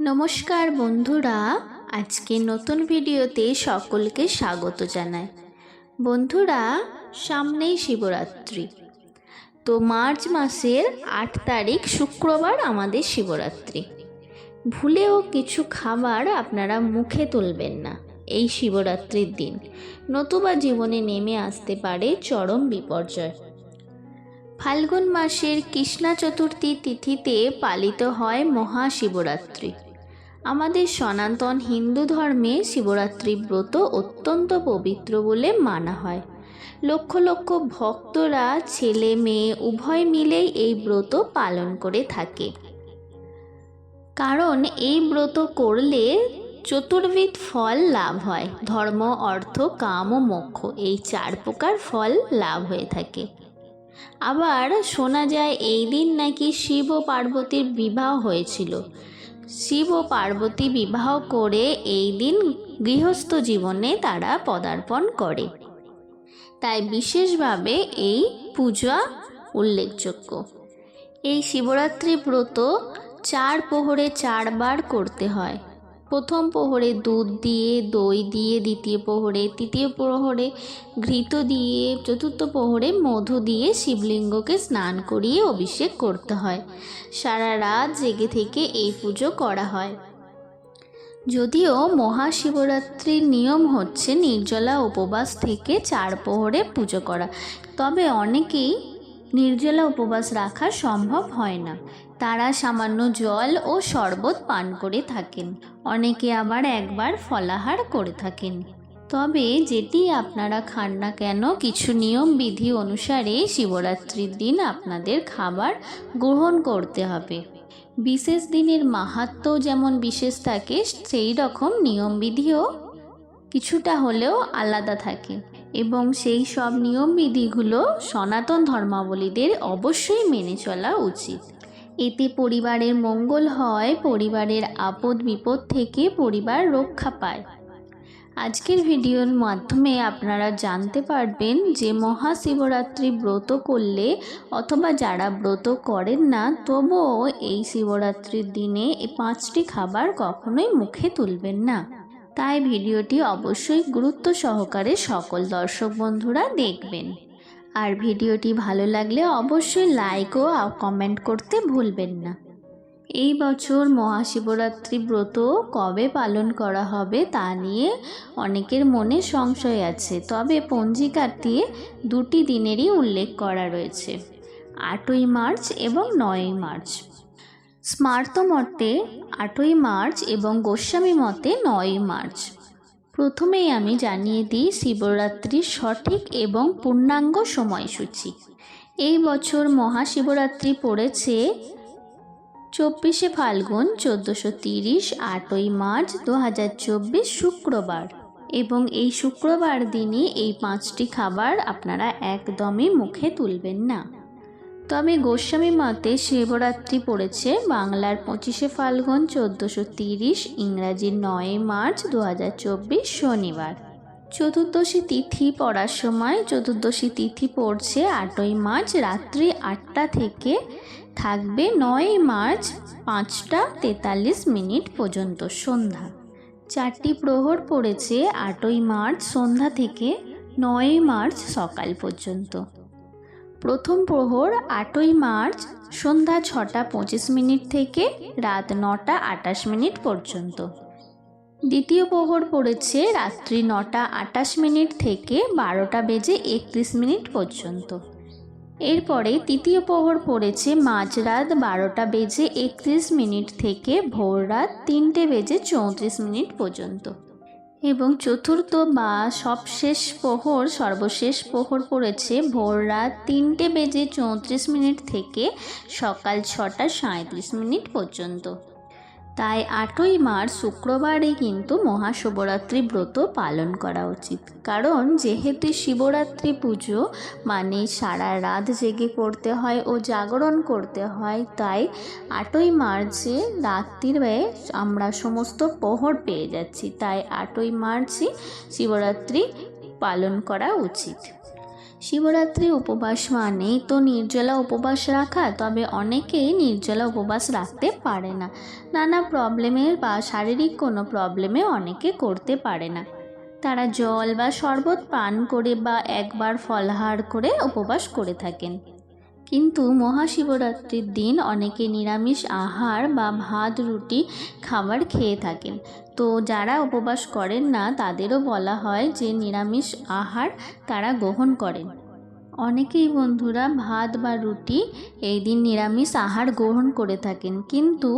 নমস্কার বন্ধুরা, আজকে নতুন ভিডিওতে সকলকে স্বাগত জানাই। বন্ধুরা, সামনেই শিবরাত্রি। তো মার্চ মাসের আট তারিখ শুক্রবার আমাদের শিবরাত্রি। ভুলেও কিছু খাবার আপনারা মুখে তুলবেন না এই শিবরাত্রির দিন। নতুবা জীবনে নেমে আসতে পারে চরম বিপর্যয়। ফাল্গুন মাসের কৃষ্ণা চতুর্থী তিথিতে পালিত হয় মহাশিবরাত্রি। আমাদের সনাতন হিন্দু ধর্মে শিবরাত্রি ব্রত অত্যন্ত পবিত্র বলে মানা হয়। লক্ষ লক্ষ ভক্তরা ছেলে মেয়ে উভয় মিলেই এই ব্রত পালন করে থাকে। কারণ এই ব্রত করলে চতুর্বিধ ফল লাভ হয়, ধর্ম, অর্থ, কাম ও মোক্ষ, এই চার প্রকার ফল লাভ হয়ে থাকে। আবার শোনা যায় এই দিন নাকি শিব ও পার্বতীর বিবাহ হয়েছিল। শিব ও পার্বতী বিবাহ করে এই দিন গৃহস্থ জীবনে তারা পদার্পণ করে। তাই বিশেষভাবে এই পূজা উল্লেখযোগ্য। এই শিবরাত্রি ব্রত চার প্রহরে চারবার করতে হয়। প্রথম প্রহরে দুধ দিয়ে, দই দিয়ে, দ্বিতীয় প্রহরে, তৃতীয় প্রহরে ঘৃত দিয়ে, চতুর্থ প্রহরে মধু দিয়ে শিবলিঙ্গকে স্নান করিয়ে অভিষেক করতে হয়। সারা রাত জেগে থেকে এই পুজো করা হয়। যদিও মহাশিবরাত্রির নিয়ম হচ্ছে নির্জলা উপবাস থেকে চার প্রহরে পুজো করা। তবে অনেকেই নির্জলা উপবাস রাখা সম্ভব হয় না। তারা সামান্য জল ও শরবত পান করে থাকেন। অনেকে আবার একবার ফলাহার করে থাকেন। তবে যেটি আপনারা খান না কেন, কিছু নিয়ম বিধি অনুসারে শিবরাত্রির দিন আপনাদের খাবার গ্রহণ করতে হবে। বিশেষ দিনের মাহাত্ম যেমন বিশেষ থাকে, সেই রকম নিয়মবিধিও কিছুটা হলেও আলাদা থাকে। এবং সেই সব নিয়মবিধিগুলো সনাতন ধর্মাবলীদের অবশ্যই মেনে চলা উচিত। এতে পরিবারের মঙ্গল হয়, পরিবারের আপদ বিপদ থেকে পরিবার রক্ষা পায়। আজকের ভিডিওর মাধ্যমে আপনারা জানতে পারবেন যে মহাশিবরাত্রি ব্রত করলে অথবা যারা ব্রত করেন না, তবুও এই শিবরাত্রির দিনে এই পাঁচটি খাবার কখনোই মুখে তুলবেন না। তাই ভিডিওটি অবশ্যই গুরুত্ব সহকারে সকল দর্শক বন্ধুরা দেখবেন। আর ভিডিওটি ভালো লাগলে অবশ্যই লাইক ও কমেন্ট করতে ভুলবেন না। এই বছর মহাশিবরাত্রি ব্রত কবে পালন করা হবে তা নিয়ে অনেকের মনে সংশয় আছে, তবে পঞ্জিকাতে দুটি দিনেরই উল্লেখ করা রয়েছে, আটই মার্চ এবং নয়ই মার্চ। স্মার্ত মতে আটই মার্চ এবং গোস্বামী মতে নয়ই মার্চ। প্রথমেই আমি জানিয়ে দিই শিবরাত্রির সঠিক এবং পূর্ণাঙ্গ সময়সূচি। এই বছর মহাশিবরাত্রি পড়েছে চব্বিশে ফাল্গুন চোদ্দোশো তিরিশ, আটই মার্চ দু হাজার চব্বিশ শুক্রবার। এবং এই শুক্রবার দিনই এই পাঁচটি খাবার আপনারা একদমই মুখে তুলবেন না। তবে গোস্বামী মতে শিবরাত্রি পড়েছে বাংলার পঁচিশে ফাল্গুন চোদ্দোশো তিরিশ ইংরাজির নয় মার্চ দু হাজার চব্বিশ শনিবার। চতুর্দশী তিথি পড়ার সময় চতুর্দশী তিথি পড়ছে আটই মার্চ রাত্রি আটটা থেকে, থাকবে নয় মার্চ পাঁচটা তেতাল্লিশ মিনিট পর্যন্ত সন্ধ্যা। চারটি প্রহর পড়েছে আটই মার্চ সন্ধ্যা থেকে নয় মার্চ সকাল পর্যন্ত। প্রথম প্রহর আটই মার্চ সন্ধ্যা ছটা পঁচিশ মিনিট থেকে রাত নটা আটাশ মিনিট পর্যন্ত। দ্বিতীয় প্রহর পড়েছে রাত্রি নটা আটাশ মিনিট থেকে বারোটা বেজে একত্রিশ মিনিট পর্যন্ত। এরপরে তৃতীয় প্রহর পড়েছে মাঝরাত বারোটা বেজে একত্রিশ মিনিট থেকে ভোর রাত তিনটে বেজে চৌত্রিশ মিনিট পর্যন্ত। এবং চতুর্থ বা সবশেষ প্রহর সর্বশেষ প্রহর পড়েছে ভোর রাত তিনটে বেজে চৌত্রিশ মিনিট থেকে সকাল ছটা সাঁত্রিশ মিনিট পর্যন্ত। তাই আটই মার্চ শুক্রবারে কিন্তু মহাশিবরাত্রি ব্রত পালন করা উচিত। কারণ যেহেতু শিবরাত্রি পুজো মানে সারা রাত জেগে করতে হয় ও জাগরণ করতে হয়, তাই আটই মার্চে রাত্রিরে আমরা সমস্ত প্রহর পেয়ে যাচ্ছি। তাই আটই মার্চই শিবরাত্রি পালন করা উচিত। শিবরাত্রি উপবাস মানেই তো নির্জলা উপবাস রাখা, তবে অনেকেই নির্জলা উপবাস রাখতে পারে না। নানা প্রবলেমের বা শারীরিক কোনো প্রবলেমে অনেকে করতে পারে না। তারা জল বা শরবত পান করে বা একবার ফলাহার করে উপবাস করে থাকেন। কিন্তু মহাশিবরাত্রির দিন অনেকে নিরামিষ আহার বা ভাত, রুটি খাবার খেয়ে থাকেন। তো যারা উপবাস করেন না, তাদেরও বলা হয় যে নিরামিষ আহার তারা গ্রহণ করেন। অনেকেই বন্ধুরা ভাত বা রুটি এই দিন নিরামিষ আহার গ্রহণ করে থাকেন। কিন্তু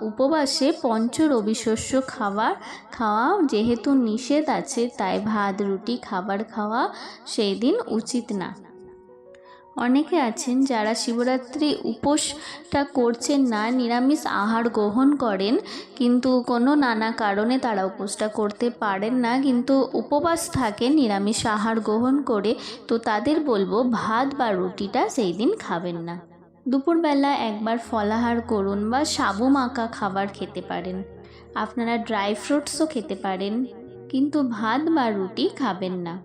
উপবাসে পঞ্চ রবিশস্য খাবার খাওয়া যেহেতু নিষেধ আছে, তাই ভাত, রুটি, খাবার খাওয়া সেই দিন উচিত না। অনেকে আছেন যারা শিবরাত্রি উপোসটা করছেন না, নিরামিষ আহার গ্রহণ করেন, কিন্তু কোনো নানা কারণে তারা উপোসটা করতে পারেন না, কিন্তু উপবাস থাকে, নিরামিষ আহার গ্রহণ করে, তো তাদের বলব ভাত বা রুটিটা সেই দিন খাবেন না। দুপুরবেলা একবার ফলাহার করুন বা সাবু মাখা খাবার খেতে পারেন। আপনারা ড্রাই ফ্রুটসও খেতে পারেন, কিন্তু ভাত বা রুটি খাবেন না।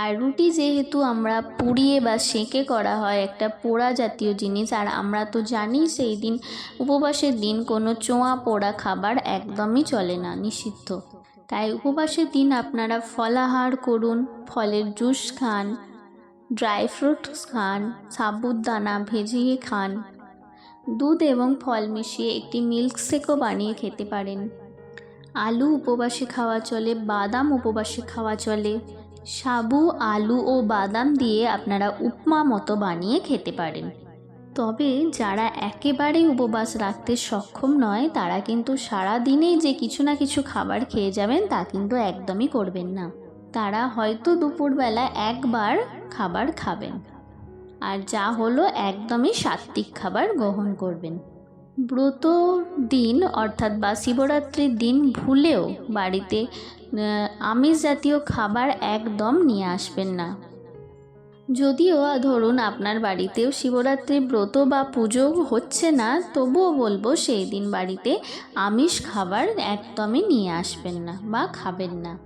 আর রুটি যেহেতু আমরা পুড়িয়ে বা সেঁকে করা হয় একটা পোড়া জাতীয় জিনিস, আর আমরা তো জানি সেই দিন উপবাসের দিন কোনো চোঁয়া পোড়া খাবার একদমই চলে না নিষিদ্ধ। তাই উপবাসের দিন আপনারা ফলাহার করুন, ফলের জুস খান, ড্রাই ফ্রুটস খান, সাবুদানা ভেজিয়ে খান। দুধ এবং ফল মিশিয়ে একটি মিল্ক শেকও বানিয়ে খেতে পারেন। আলু উপবাসে খাওয়া চলে, বাদাম উপবাসে খাওয়া চলে সাবু, আলু ও বাদাম দিয়ে আপনারা উপমা মতো বানিয়ে খেতে পারেন। তবে যারা একেবারেই উপবাস রাখতে সক্ষম নয়, তারা কিন্তু সারা দিনেই যে কিছু না কিছু খাবার খেয়ে যাবেন তা কিন্তু একদমই করবেন না। তারা হয়তো দুপুরবেলা একবার খাবার খাবেন। আর যা হলো একদমই সাত্বিক খাবার গ্রহণ করবেন। ব্রত দিন অর্থাৎ বা শিবরাত্রির দিন ভুলেও বাড়িতে আমিষ জাতীয় খাবার একদম নিয়ে আসবেন না। যদিও ধরুন আপনার বাড়িতেও শিবরাত্রি ব্রত বা পুজো হচ্ছে না, তবুও বলব সেই দিন বাড়িতে আমিষ খাবার একদমই নিয়ে আসবেন না বা খাবেন না।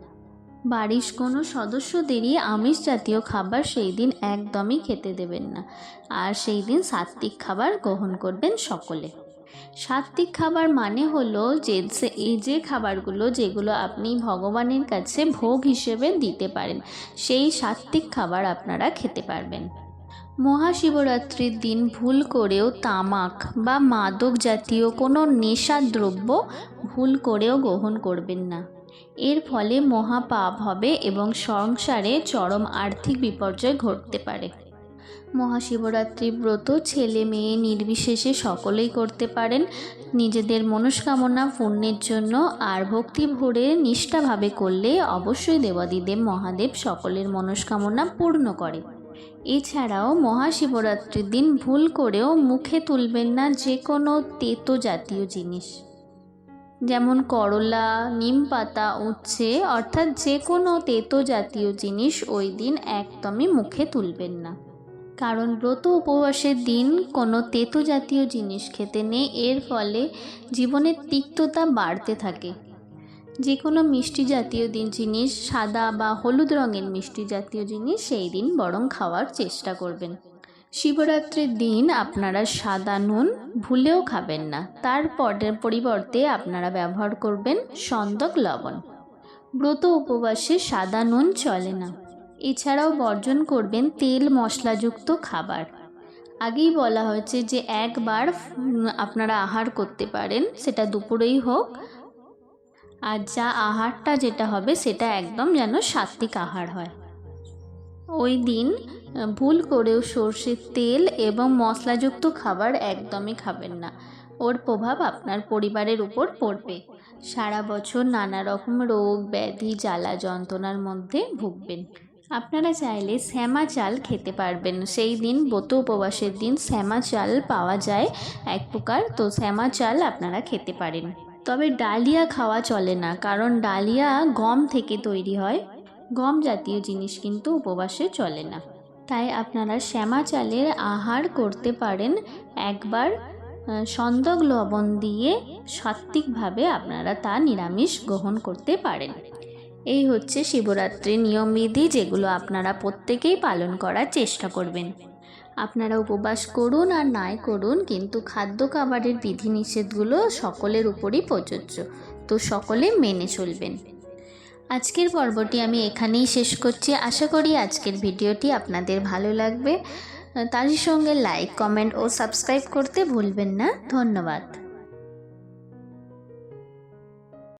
বাড়ির কোনো সদস্যদেরই আমিষ জাতীয় খাবার সেই দিন একদমই খেতে দেবেন না। আর সেই দিন সাত্বিক খাবার গ্রহণ করবেন সকলে। সাত্বিক খাবার মানে হলো যে এই যে খাবারগুলো যেগুলো আপনি ভগবানের কাছে ভোগ হিসেবে দিতে পারেন, সেই সাত্বিক খাবার আপনারা খেতে পারবেন। মহাশিবরাত্রির দিন ভুল করেও তামাক বা মাদক জাতীয় কোনো নেশার দ্রব্য ভুল করেও গ্রহণ করবেন না। এর ফলে মহাপাপ হবে এবং সংসারে চরম আর্থিক বিপর্যয় ঘটতে পারে। মহাশিবরাত্রি ব্রত ছেলে মেয়ে নির্বিশেষে সকলেই করতে পারেন। নিজেদের মনস্কামনা পূর্ণের জন্য আর ভক্তি ভরে নিষ্ঠাভাবে করলে অবশ্যই দেবাদিদেব মহাদেব সকলের মনস্কামনা পূর্ণ করে। এছাড়াও মহাশিবরাত্রির দিন ভুল করেও মুখে তুলবেন না যে কোনো তেতো জাতীয় জিনিস। যেমন করলা, নিম পাতা, উচ্ছে, অর্থাৎ যে কোনো তেতো জাতীয় জিনিস ওই দিন একদমই মুখে তুলবেন না। কারণ ব্রত উপবাসের দিন কোনো তেতো জাতীয় জিনিস খেতে নেই, এর ফলে জীবনের তিক্ততা বাড়তে থাকে। যে কোনো মিষ্টি জাতীয় দিন জিনিস, সাদা বা হলুদ রঙের মিষ্টি জাতীয় জিনিস সেই দিন বরং খাওয়ার চেষ্টা করবেন। শিবরাত্রির দিন আপনারা সাদা নুন ভুলেও খাবেন না। তার পরিবর্তে আপনারা ব্যবহার করবেন সন্দক লবণ। ব্রত উপবাসে সাদা নুন চলে না। এছাড়াও বর্জন করবেন তেল মশলাযুক্ত খাবার। আগেই বলা হয়েছে যে একবার আপনারা আহার করতে পারেন, সেটা দুপুরেই হোক। আর যা আহারটা যেটা হবে, সেটা একদম যেন সাত্বিক আহার হয়। ওই দিন ভুল করেও সর্ষের তেল এবং মশলাযুক্ত খাবার একদমই খাবেন না। ওর প্রভাব আপনার পরিবারের উপর পড়বে। সারা বছর নানা রকম রোগ, ব্যাধি, জ্বালা, যন্ত্রণার মধ্যে ভুগবেন। আপনারা চাইলে শ্যামা চাল খেতে পারবেন। সেই দিন ব্রত উপবাসের দিন শ্যামা চাল পাওয়া যায় এক প্রকার। তো শ্যামা চাল আপনারা খেতে পারেন। তবে ডালিয়া খাওয়া চলে না, কারণ ডালিয়া গম থেকে তৈরি হয়। গম জাতীয় জিনিস কিন্তু উপবাসে চলে না। তাই আপনারা শ্যামা চালের আহার করতে পারেন। একবার সন্দক লবণ দিয়ে সাত্বিকভাবে আপনারা তা নিরামিষ গ্রহণ করতে পারেন। এই হচ্ছে শিবরাত্রির নিয়মবিধি যেগুলো আপনারা প্রত্যেকেই পালন করার চেষ্টা করবেন। আপনারা উপবাস করুন আর নাই করুন, কিন্তু খাদ্য খাবারের বিধিনিষেধগুলো সকলের উপরই প্রযোজ্য, তো সকলে মেনে চলবেন। আজকের পর্বটি আমি এখানেই শেষ করছি। আশা করি আজকের ভিডিওটি আপনাদের ভালো লাগবে। তারই সঙ্গে লাইক কমেন্ট ও সাবস্ক্রাইব করতে ভুলবেন না। ধন্যবাদ।